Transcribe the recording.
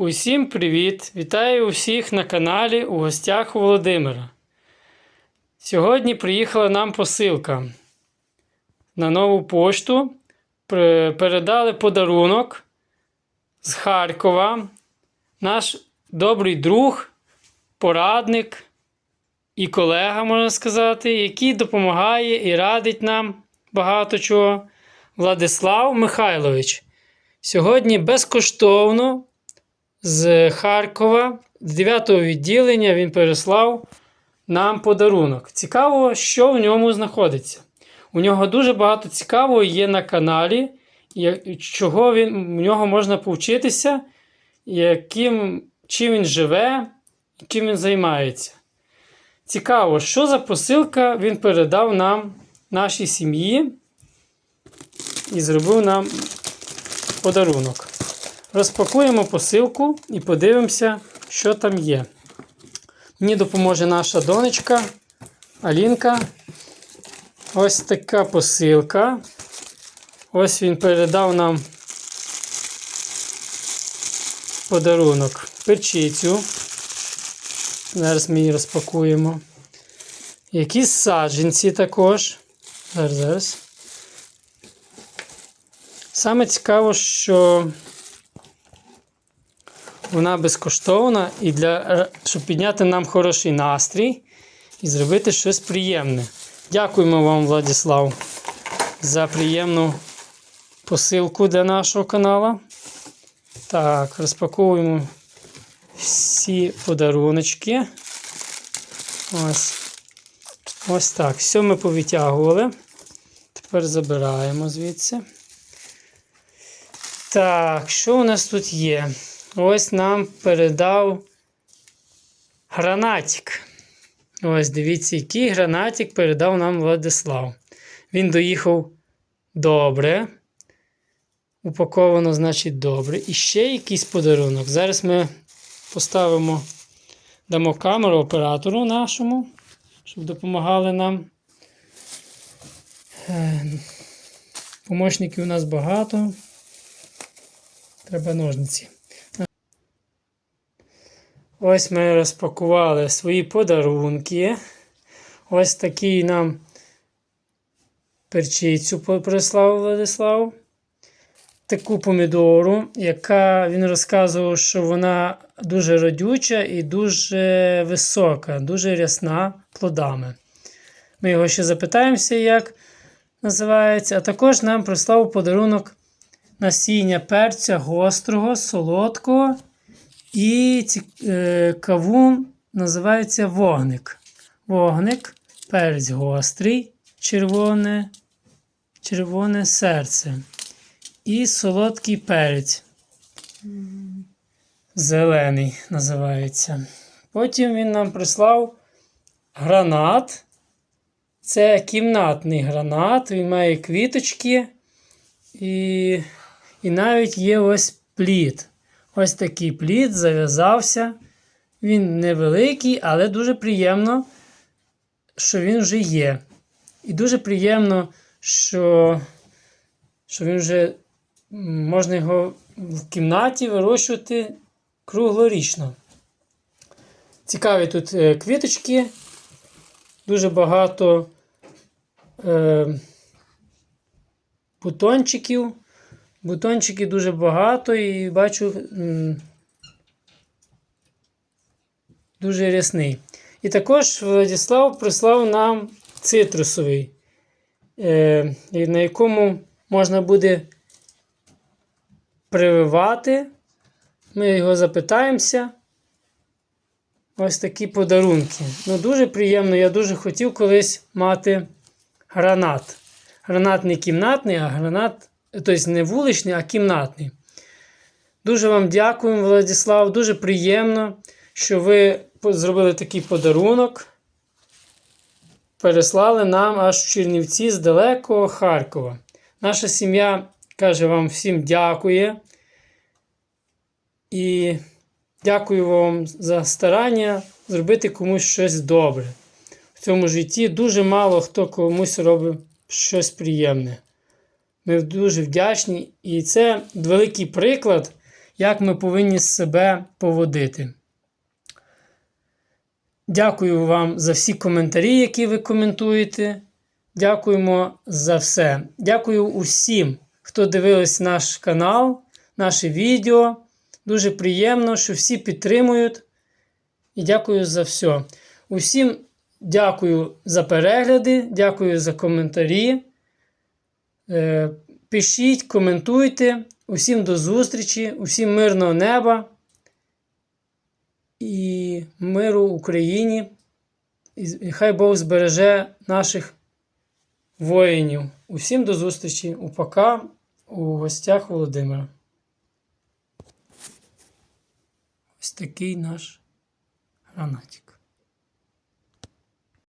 Усім привіт! Вітаю усіх на каналі у гостях у Володимира. Сьогодні приїхала нам посилка на нову пошту. Передали подарунок з Харкова. Наш добрий друг, порадник і колега, можна сказати, який допомагає і радить нам багато чого. Владислав Михайлович. Сьогодні безкоштовно з Харкова, з 9-го відділення він переслав нам подарунок. Цікаво, що в ньому знаходиться. У нього дуже багато цікавого є на каналі, чого він, в нього можна повчитися, яким, чим він живе, чим він займається. Цікаво, що за посилка він передав нам, нашій сім'ї, і зробив нам подарунок. Розпакуємо посилку і подивимося, що там є. Мені допоможе наша донечка Алінка. Ось така посилка. Ось він передав нам подарунок печицю. Зараз ми її розпакуємо. Якісь саджанці також. Зараз, зараз. Саме цікаво, що вона безкоштовна і для, е, щоб підняти нам хороший настрій і зробити щось приємне. Дякуємо вам, Владислав, за приємну посилку для нашого каналу. Так, розпаковуємо всі подаруночки. Ось. Ось так. Все ми повитягували. Тепер забираємо звідси. Так, що у нас тут є? Ось нам передав гранатик. Ось дивіться, який гранатик передав нам Владислав. Він доїхав добре. Упаковано, значить, добре. І ще якийсь подарунок. Зараз ми поставимо, дамо камеру оператору нашому, щоб допомагали нам. Е, Помощників у нас багато. Треба ножниці. Ось ми розпакували свої подарунки. Ось такий нам перчицю прислав Владислав. Таку помідору, яка він розказував, що вона дуже родюча і дуже висока, дуже рясна плодами. Ми його ще запитаємося, як називається. А також нам прислав подарунок насіння перця гострого, солодкого. І ці, е, кавун називається вогник. Вогник, перець гострий, червоне, червоне серце. І солодкий перець. Зелений називається. Потім він нам прислав гранат. Це кімнатний гранат, він має квіточки. І, і навіть є ось плід. Ось такий плід зав'язався. Він невеликий, але дуже приємно, що він вже є. І дуже приємно, що, що він вже можна його в кімнаті вирощувати круглорічно. Цікаві тут е, квіточки, дуже багато е, бутончиків. Бутончиків дуже багато і бачу дуже рясний. І також Владислав прислав нам цитрусовий, е, на якому можна буде прививати. Ми його запитаємося. Ось такі подарунки. Ну, дуже приємно. Я дуже хотів колись мати гранат. Гранат не кімнатний, а гранат тобто не вуличний, а кімнатний. Дуже вам дякуємо, Владислав. Дуже приємно, що ви зробили такий подарунок. Переслали нам аж в Чернівці з далекого Харкова. Наша сім'я каже вам всім дякує. І дякую вам за старання зробити комусь щось добре. В цьому житті дуже мало хто комусь робить щось приємне. Ми дуже вдячні. І це великий приклад, як ми повинні себе поводити. Дякую вам за всі коментарі, які ви коментуєте. Дякуємо за все. Дякую усім, хто дивились наш канал, наше відео. Дуже приємно, що всі підтримують. І дякую за все. Усім дякую за перегляди, дякую за коментарі. Е, Пишіть, коментуйте. Усім до зустрічі, усім мирного неба і миру Україні. І хай Бог збереже наших воїнів. Усім до зустрічі. УПК у гостях Володимира. Ось такий наш гранатик.